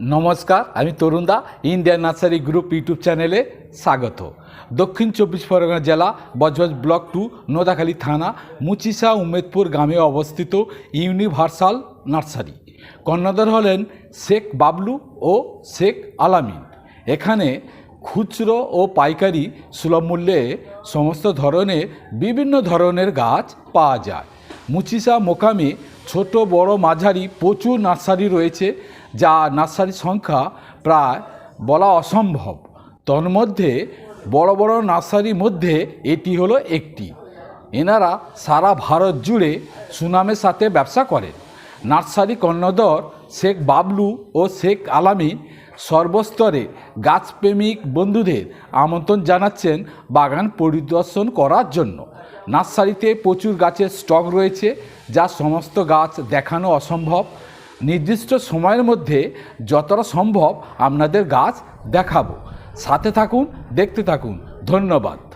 নমস্কার, আমি তরুণদা ইন্ডিয়ান নার্সারি গ্রুপ ইউটিউব চ্যানেলে স্বাগত। দক্ষিণ চব্বিশ পরগনা জেলা, বজবজ ব্লক টু, নোদাখালী থানা, মুচিসা উমেদপুর গ্রামে অবস্থিত ইউনিভার্সাল নার্সারি। কর্ণধার হলেন শেখ বাবলু ও শেখ আলামিন। এখানে খুচরো ও পাইকারি সুলভ মূল্যে সমস্ত ধরনের, বিভিন্ন ধরনের গাছ পাওয়া যায়। মুচিসা মোকামে ছোট বড় মাঝারি প্রচুর নার্সারি রয়েছে। যা নার্সারির সংখ্যা প্রায় বলা অসম্ভব। তন্মধ্যে বড় বড় নার্সারির মধ্যে এটি হলো একটি। এনারা সারা ভারত জুড়ে সুনামের সাথে ব্যবসা করেন। নার্সারি কর্ণধর, শেখ বাবলু ও শেখ আলামিন সর্বস্তরে গাছপ্রেমিক বন্ধুদের আমন্ত্রণ জানাচ্ছেন বাগান পরিদর্শন করার জন্য। নার্সারিতে প্রচুর গাছের স্টক রয়েছে, যা সমস্ত গাছ দেখানো অসম্ভব। নির্দিষ্ট সময়ের মধ্যে যতটা সম্ভব আপনাদের গাছ দেখাবো। সাথে থাকুন দেখতে থাকুন। ধন্যবাদ।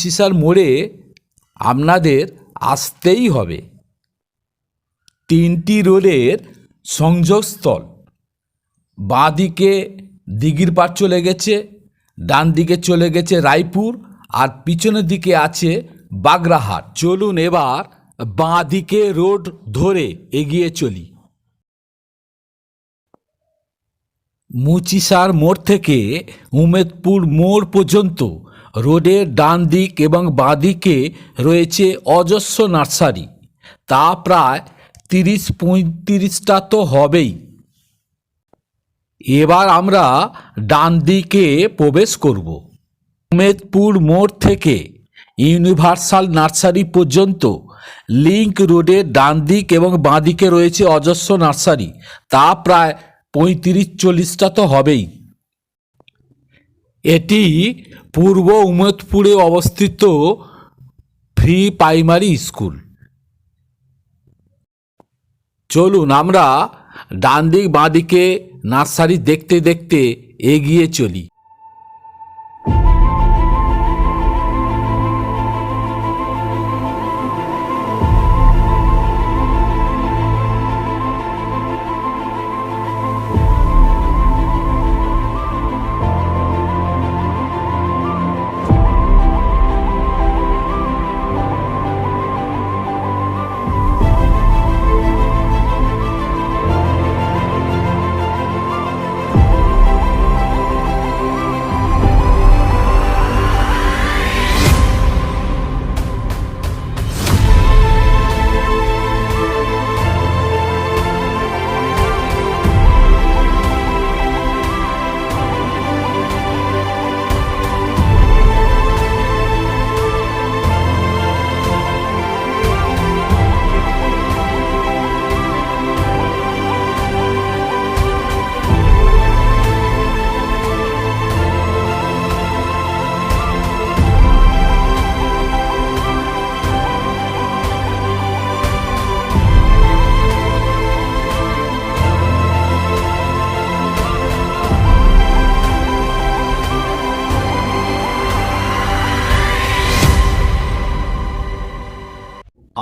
মুচিসার মোড়ে আপনাদের আসতেই হবে। তিনটি রোডের সংযোগস্থল। বাঁ দিকে দিঘির পাড় চলে গেছে, ডান দিকে চলে গেছে রায়পুর, আর পিছনের দিকে আছে বাগরাহাট। চলুন এবার বাঁ দিকে রোড ধরে এগিয়ে চলি। মুচিসার মোড় থেকে উমেদপুর মোড় পর্যন্ত রোডের ডান দিক এবং বাঁ দিকে রয়েছে অজস্র নার্সারি। তা প্রায় তিরিশ পঁয়ত্রিশটা তো হবেই। এবার আমরা ডান দিকে প্রবেশ করব। উমেদপুর মোড় থেকে ইউনিভার্সাল নার্সারি পর্যন্ত লিংক রোডের ডান দিক এবং বাঁ দিকে রয়েছে অজস্র নার্সারি। তা প্রায় পঁয়ত্রিশ চল্লিশটা তো হবেই। এটি পূর্ব উমেদপুরে অবস্থিত ফ্রি প্রাইমারি স্কুল। চলুন আমরা ডান দিক বাঁ দিকে নার্সারি দেখতে দেখতে এগিয়ে চলি।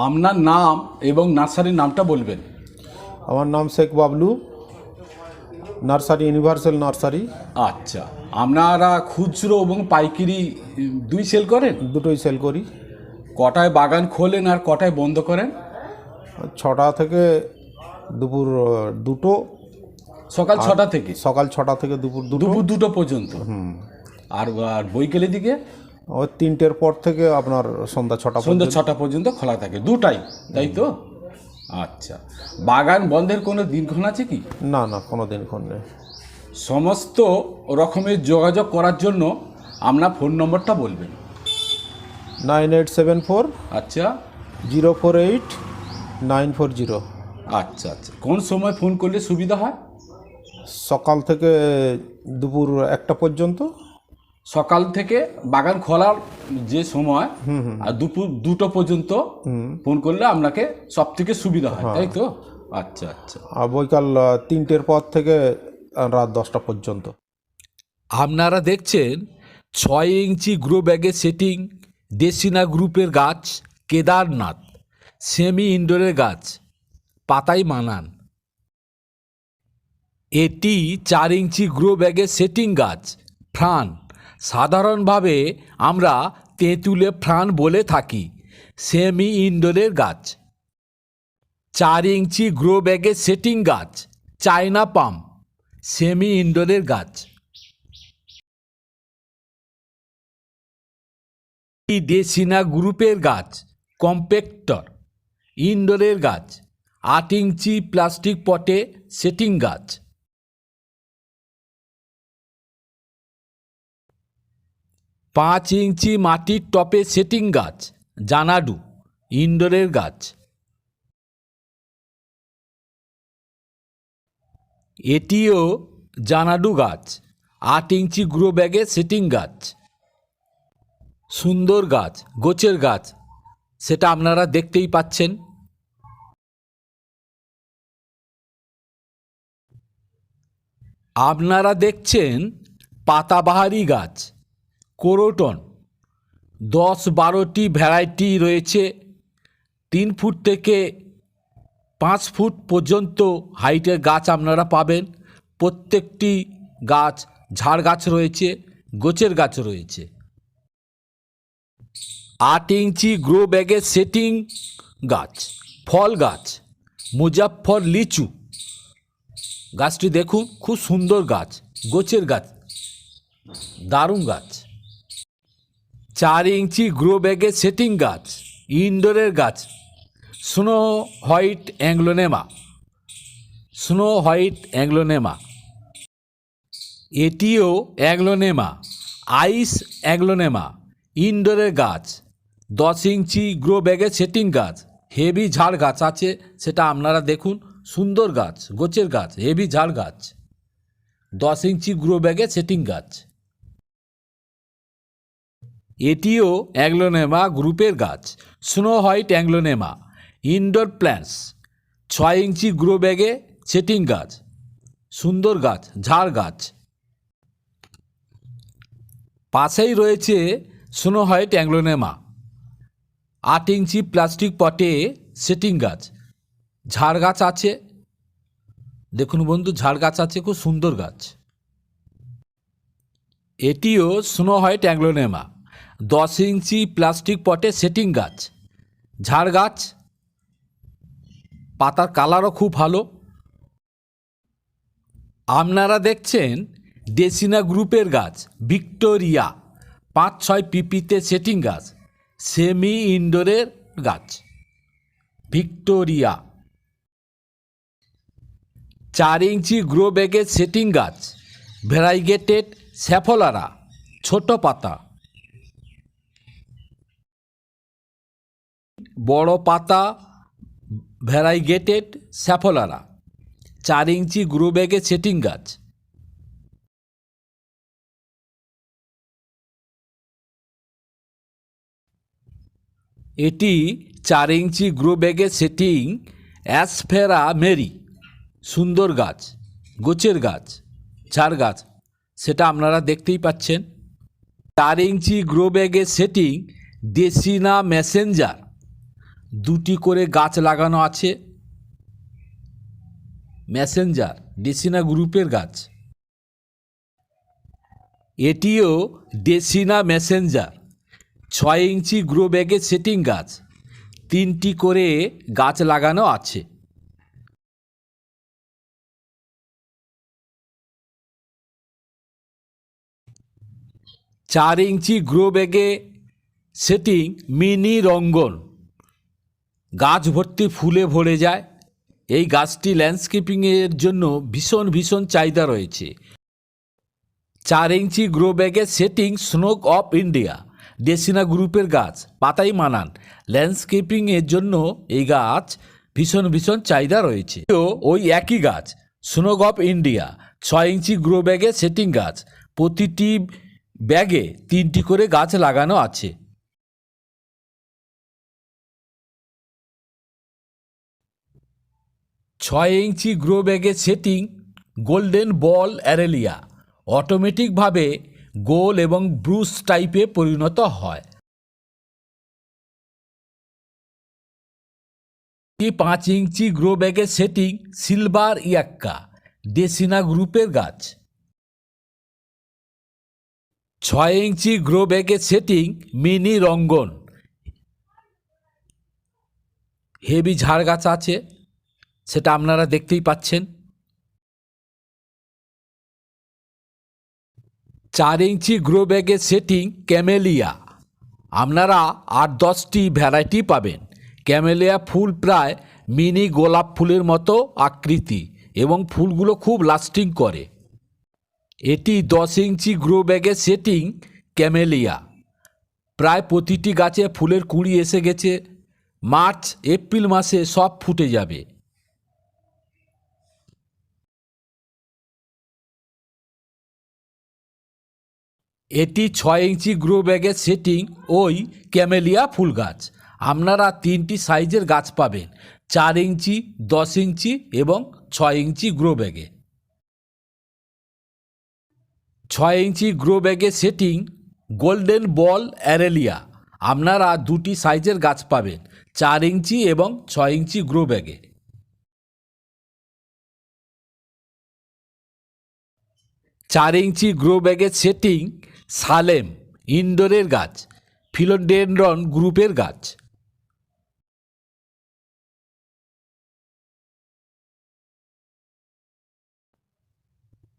আপনার নাম এবং নার্সারির নামটা বলবেন। আমার নাম Sheikh Bablu nursery universal nursery. আচ্ছা আপনারা খুচরো এবং পাইকারি দুই সেল করেন? দুটোই সেল করি। কটায় বাগান খোলেন আর কটায় বন্ধ করেন? ছটা থেকে দুপুর দুটো। সকাল ছটা থেকে? সকাল ছটা থেকে দুপুর দুটো। দুপুর দুটো পর্যন্ত? আর আর বৈকালের দিকে? ওই তিনটের পর থেকে আপনার সন্ধ্যা ছটা সন্ধ্যা ছটা পর্যন্ত খোলা থাকে দুটাই তাই তো? আচ্ছা বাগান বন্ধের কোনো দিনক্ষণ আছে কি? না না কোনো দিন ক্ষণ নেই। সমস্ত রকমের যোগাযোগ করার জন্য আপনার ফোন নম্বরটা বলবেন। নাইন এইট সেভেন ফোর আচ্ছা। Zero four eight nine four zero. আচ্ছা আচ্ছা। কোন সময় ফোন করলে সুবিধা হয়? সকাল থেকে দুপুর একটা পর্যন্ত। সকাল থেকে বাগান খোলার যে সময় আর দুপুর দুটো পর্যন্ত ফোন করলে আপনাকে সব থেকে সুবিধা হয় তাই তো? আচ্ছা আচ্ছা। আর বৈকাল তিনটের পর থেকে রাত দশটা পর্যন্ত। আপনারা দেখছেন ছয় ইঞ্চি গ্রো ব্যাগের সেটিং দেশিনা গ্রুপের গাছ কেদারনাথ সেমি ইনডোরের গাছ পাতাই মানান। এটি চার ইঞ্চি গ্রো ব্যাগের সেটিং গাছ ফ্রান। সাধারণভাবে আমরা তেঁতুলে ফ্রান বলে থাকি, সেমি ইনডোরের গাছ। চার ইঞ্চি গ্রো ব্যাগের সেটিং গাছ, চায়না পাম, সেমি ইনডোরের গাছ। দেশিনা গ্রুপের গাছ, কম্পেক্টর ইনডোরের গাছ, আট ইঞ্চি প্লাস্টিক পটে সেটিং গাছ। পাঁচ ইঞ্চি মাটির টপে সেটিং গাছ, জানাডু, ইনডোরের গাছ। এটিও জানাডু গাছ, আট ইঞ্চি গ্রো ব্যাগে সেটিং গাছ। সুন্দর গাছ, গোছের গাছ, সেটা আপনারা দেখতেই পাচ্ছেন। আপনারা দেখছেন পাতাবাহারি গাছ। কোরোটন। দশ বারোটি ভ্যারাইটি রয়েছে। তিন ফুট থেকে পাঁচ ফুট পর্যন্ত হাইটের গাছ আপনারা পাবেন। প্রত্যেকটি গাছ, ঝাড় গাছ রয়েছে, গোছের গাছ রয়েছে। আট ইঞ্চি গ্রো ব্যাগের সেটিং গাছ, ফল গাছ মুজাফর লিচু। গাছটি দেখুন, খুব সুন্দর গাছ, গোছের গাছ, দারুণ গাছ। চার ইঞ্চি গ্রো ব্যাগের সেটিং গাছ, ইনডোরের গাছ, snow white aglaonema, snow white aglaonema. এটিও অ্যাংলোনেমা, আইস অ্যাংলোনেমা, ইনডোরের গাছ, দশ ইঞ্চি গ্রো ব্যাগের সেটিং গাছ, হেভি ঝাড় গাছ আছে, সেটা আপনারা দেখুন, সুন্দর গাছ গোছের গাছ, হেভি ঝাড় গাছ। দশ ইঞ্চি গ্রো ব্যাগে সেটিং গাছ। এটিও অ্যাংলোনেমা গ্রুপের গাছ, snow white aglaonema, indoor plants, ছয় ইঞ্চি গ্রো ব্যাগে সেটিং গাছ, সুন্দর গাছ, ঝাড় গাছ। পাশেই রয়েছে স্নো হোয়াইট অ্যাংলোনেমা, আট ইঞ্চি প্লাস্টিক পটে সেটিং গাছ। ঝাড় গাছ আছে। দেখুন বন্ধু, ঝাড় গাছ আছে, খুব সুন্দর গাছ। এটিও স্নো হোয়াইট অ্যাংলোনেমা। দশ ইঞ্চি প্লাস্টিক পটে সেটিং গাছ। ঝাড় গাছ। পাতার কালারও খুব ভালো। আপনারা দেখছেন ডেসিনা গ্রুপের গাছ, ভিক্টোরিয়া। পাঁচ, ছয় পিপিতে সেটিং গাছ, সেমি ইনডোরের গাছ। ভিক্টোরিয়া। চার ইঞ্চি গ্রো ব্যাগের সেটিং গাছ ভ্যারাইগেটেড স্যাফোলারা, ছোট পাতা। বড় পাতা ভ্যারাইগেটেড স্যাফোলারা চার ইঞ্চি গ্রো ব্যাগে সেটিং গাছ। এটি চার ইঞ্চি গ্রো ব্যাগে সেটিং অ্যাসফেরা মেরি, সুন্দর গাছ গোছের গাছ, ঝাড় গাছ, সেটা আপনারা দেখতেই পাচ্ছেন। চার ইঞ্চি গ্রো ব্যাগে সেটিং দেশিনা মেসেঞ্জার দুটি করে গাছ লাগানো আছে। মেসেঞ্জার ডেসিনা গ্রুপের গাছ। এটিও ডেসিনা মেসেঞ্জার ছয় ইঞ্চি গ্রো ব্যাগের সেটিং গাছ। তিনটি করে গাছ লাগানো আছে। চার ইঞ্চি গ্রো ব্যাগে সেটিং মিনি রঙ্গন। গাছ ভর্তি ফুলে ভরে যায়। এই গাছটি ল্যান্ডস্কেপিংয়ের জন্য ভীষণ ভীষণ চাহিদা রয়েছে। চার ইঞ্চি গ্রো ব্যাগের setting song of India dracaena গ্রুপের গাছ, পাতাই মানান। ল্যান্ডস্কেপিংয়ের জন্য এই গাছ ভীষণ ভীষণ চাহিদা রয়েছে। তো ওই একই গাছ স্নোক অফ ইন্ডিয়া ছয় ইঞ্চি গ্রো ব্যাগে সেটিং গাছ, প্রতিটি ব্যাগে তিনটি করে গাছ লাগানো আছে। ছয় ইঞ্চি গ্রো ব্যাগের সেটিং, গোল্ডেন বল অ্যারেলিয়া। অটোমেটিকভাবে গোল এবং ব্রুস টাইপে পরিণত হয়। পাঁচ ইঞ্চি গ্রো ব্যাগের সেটিং, সিলভার ইয়াক্কা, ডেসিনা গ্রুপের গাছ। ছয় ইঞ্চি গ্রো ব্যাগের সেটিং, মিনি রঙ্গন। হেভি ঝাড় গাছ আছে। সেটা আপনারা দেখতেই পাচ্ছেন। চার ইঞ্চি গ্রো ব্যাগের সেটিং ক্যামেলিয়া। আপনারা আট দশটি ভ্যারাইটি পাবেন। ক্যামেলিয়া ফুল প্রায় মিনি গোলাপ ফুলের মতো আকৃতি এবং ফুলগুলো খুব লাস্টিং করে। এটি দশ ইঞ্চি গ্রো ব্যাগের সেটিং ক্যামেলিয়া। প্রায় প্রতিটি গাছে ফুলের কুঁড়ি এসে গেছে। মার্চ, এপ্রিল মাসে সব ফুটে যাবে। এটি ছয় ইঞ্চি গ্রো ব্যাগের সেটিং, ওই ক্যামেলিয়া ফুল গাছ। আপনারা তিনটি সাইজের গাছ পাবেন, চার ইঞ্চি, দশ ইঞ্চি এবং ছয় ইঞ্চি গ্রো ব্যাগে। ছয় ইঞ্চি গ্রো ব্যাগের সেটিং, গোল্ডেন বল অ্যারেলিয়া। আপনারা দুটি সাইজের গাছ পাবেন, চার ইঞ্চি এবং ছয় ইঞ্চি গ্রো ব্যাগে। চার ইঞ্চি গ্রো ব্যাগের সেটিং সালেম ইনডোরের গাছ, ফিলোডেন্ড্রন গ্রুপের গাছ।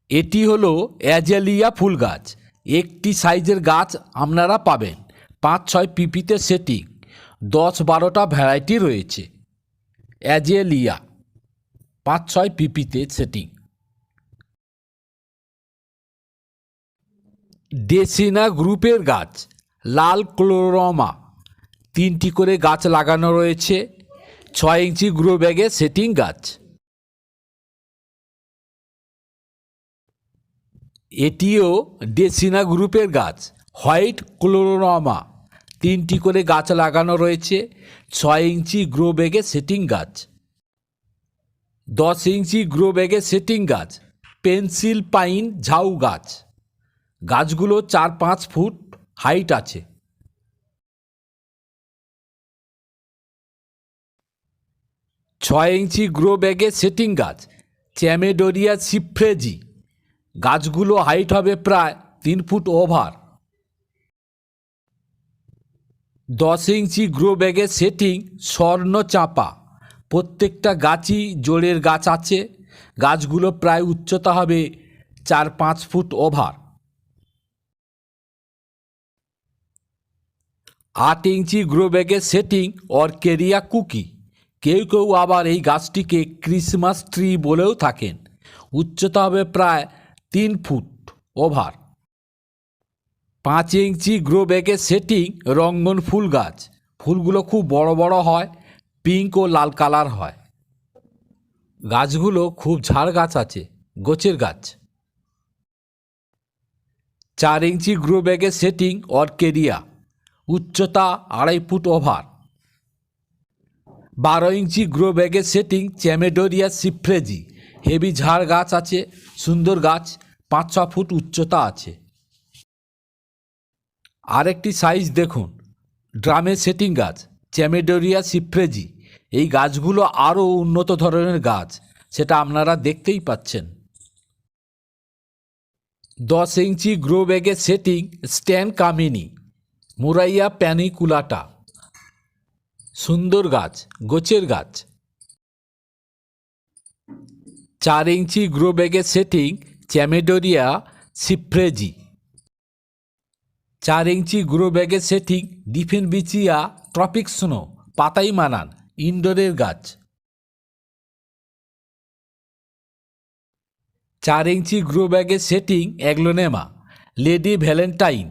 এটি হলো অ্যাজেলিয়া ফুল গাছ। একটি সাইজের গাছ আপনারা পাবেন। পাঁচ ছয় পিপিতে সেটিং। দশ বারোটা ভ্যারাইটি রয়েছে। অ্যাজেলিয়া। পাঁচ ছয় পিপিতে সেটিং। ডেসিনা গ্রুপের গাছ, লাল ক্লোরমা। তিনটি করে গাছ লাগানো রয়েছে, ছয় ইঞ্চি গ্রো ব্যাগে সেটিং গাছ। এটিও ডেসিনা গ্রুপের গাছ, হোয়াইট ক্লোরমা। তিনটি করে গাছ লাগানো রয়েছে, ছয় ইঞ্চি গ্রো ব্যাগে সেটিং গাছ। দশ ইঞ্চি গ্রো ব্যাগে সেটিং গাছ, পেন্সিল পাইন ঝাউ গাছ। গাছগুলো চার পাঁচ ফুট হাইট আছে। ছয় ইঞ্চি গ্রো ব্যাগে সেটিং গাছ চ্যামেডোরিয়া সিফ্রেজি গাছগুলো হাইট হবে প্রায় তিন ফুট ওভার দশ ইঞ্চি গ্রো ব্যাগের সেটিং স্বর্ণ চাপা। প্রত্যেকটা গাছই জোরের গাছ আছে। গাছগুলো প্রায় উচ্চতা হবে চার পাঁচ ফুট ওভার আট ইঞ্চি গ্রো ব্যাগের সেটিং অর কেরিয়া কুকি। কেউ কেউ আবার এই গাছটিকে ক্রিসমাস ট্রি বলেও থাকেন। উচ্চতা হবে প্রায় তিন ফুট ওভার। পাঁচ ইঞ্চি গ্রো ব্যাগের সেটিং রঙ্গন ফুল গাছ। ফুলগুলো খুব বড় বড় হয়, পিঙ্ক ও লাল কালার হয়। গাছগুলো খুব ঝাড় গাছ আছে, গোছের গাছ। চার ইঞ্চি গ্রো ব্যাগের সেটিং অর্কেরিয়া উচ্চতা আড়াই ফুট ওভার। বারো ইঞ্চি গ্রো ব্যাগের সেটিং চ্যামেডোরিয়া সিফ্রেজি হেভি ঝাড় গাছ আছে, সুন্দর গাছ, পাঁচ ছ ফুট উচ্চতা আছে। আরেকটি সাইজ দেখুন, ড্রামের সেটিং গাছ, চ্যামেডোরিয়া সিফ্রেজি এই গাছগুলো আরও উন্নত ধরনের গাছ, সেটা আপনারা দেখতেই পাচ্ছেন। দশ ইঞ্চি গ্রো ব্যাগের সেটিং স্ট্যান্ড কামিনী। Murraya paniculata. সুন্দর গাছ গোছের গাছ। চার ইঞ্চি গ্রো ব্যাগের সেটিং, চ্যামেডোরিয়া সিফ্রেজি চার ইঞ্চি গ্রো ব্যাগের setting dieffenbachia tropic snow, পাতাই মানান, ইনডোরের গাছ। চার ইঞ্চি গ্রো ব্যাগের সেটিং, অ্যাগ্লোনেমা, লেডি ভ্যালেন্টাইন,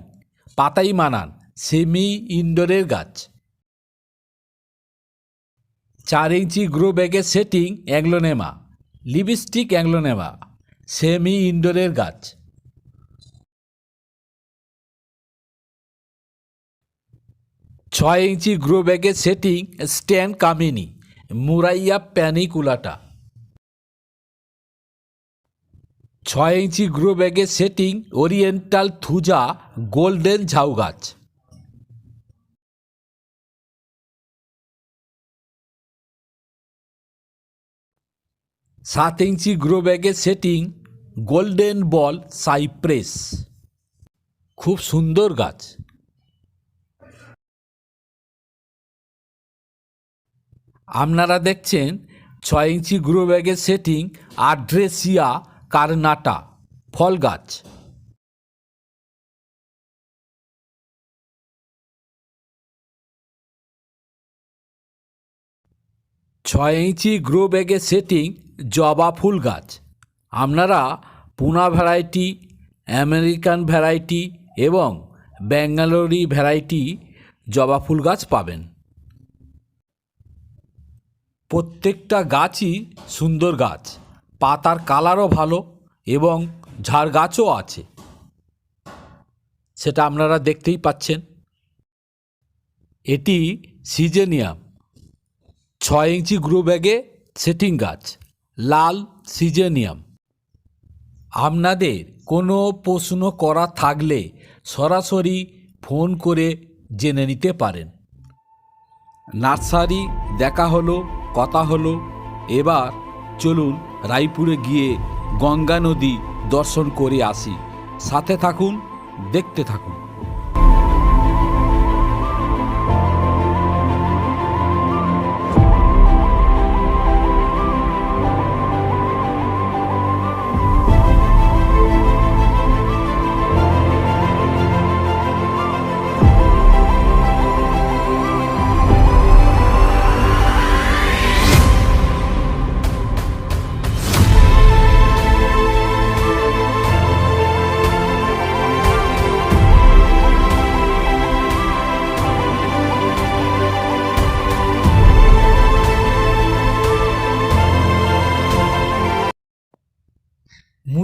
পাতাই মানান সেমি ইনডোরের গাছ। চার ইঞ্চি গ্রো ব্যাগের setting aglaonema, lipstick aglaonema, semi ইনডোরের গাছ। ছয় ইঞ্চি গ্রো ব্যাগের সেটিং স্ট্যান্ড কামিনি, মুরাইয়া প্যানিকুলাটা। ছয় ইঞ্চি গ্রো ব্যাগের সেটিং ওরিয়েন্টাল থুজা গোল্ডেন ঝাউ গাছ সাত ইঞ্চি গ্রো ব্যাগের সেটিং গোল্ডেন বল সাইপ্রেস খুব সুন্দর গাছ। আপনারা দেখছেন ছয় ইঞ্চি গ্রো ব্যাগের সেটিং আড্রেসিয়া কার্নাটা, ফল গাছ। ছয় ইঞ্চি গ্রো ব্যাগের সেটিং জবা ফুল গাছ। আপনারা পুনা ভ্যারাইটি, আমেরিকান ভ্যারাইটি এবং ব্যাঙ্গালোরি ভ্যারাইটি জবা ফুল গাছ পাবেন। প্রত্যেকটা গাছই সুন্দর গাছ। পাতার কালারও ভালো এবং ঝাড় গাছও আছে। সেটা আপনারা দেখতেই পাচ্ছেন। এটি সিজেনিয়াম। ছয় ইঞ্চি গ্রো ব্যাগে সেটিং গাছ, লাল সিজেনিয়াম। আপনাদের কোনো প্রশ্ন করা থাকলে সরাসরি ফোন করে জেনে নিতে পারেন। নার্সারি, দেখা হলো, কথা হলো, এবার চলুন রায়পুরে গিয়ে গঙ্গা নদী দর্শন করে আসি। সাথে থাকুন, দেখতে থাকুন।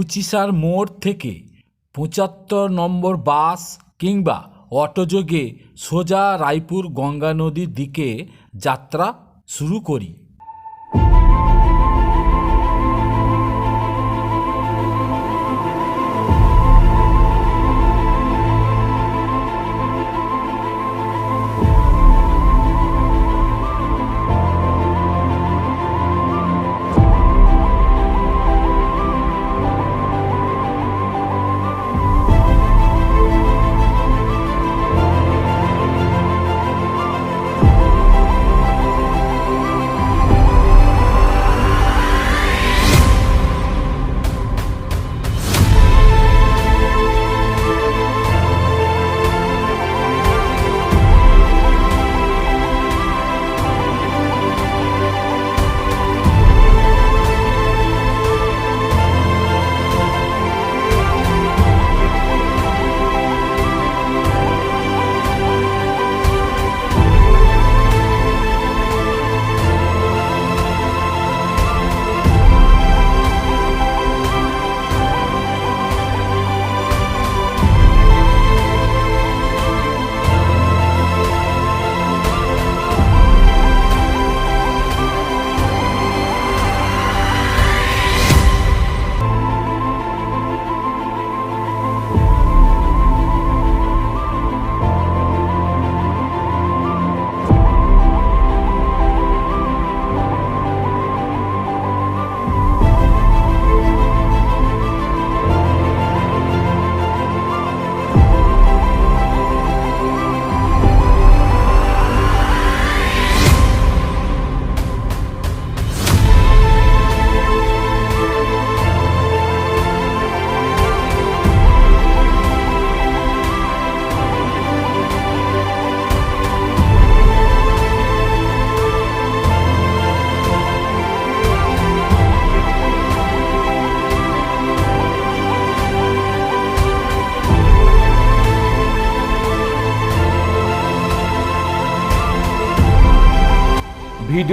মুচিসার মোড় থেকে পঁচাত্তর নম্বর বাস কিংবা অটোযোগে সোজা রায়পুর গঙ্গা নদীর দিকে যাত্রা শুরু করি।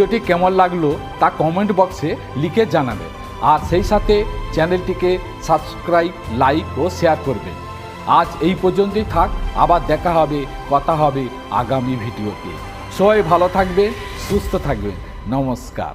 ভিডিওটি কেমন লাগল তা কমেন্ট বক্সে লিখে জানাবে। আর সেই সাথে চ্যানেলটিকে সাবস্ক্রাইব লাইক ও শেয়ার করবে। আজ এই পর্যন্তই থাক, আবার দেখা হবে, কথা হবে আগামী ভিডিওতে। সবাই ভালো থাকবে সুস্থ থাকবে নমস্কার।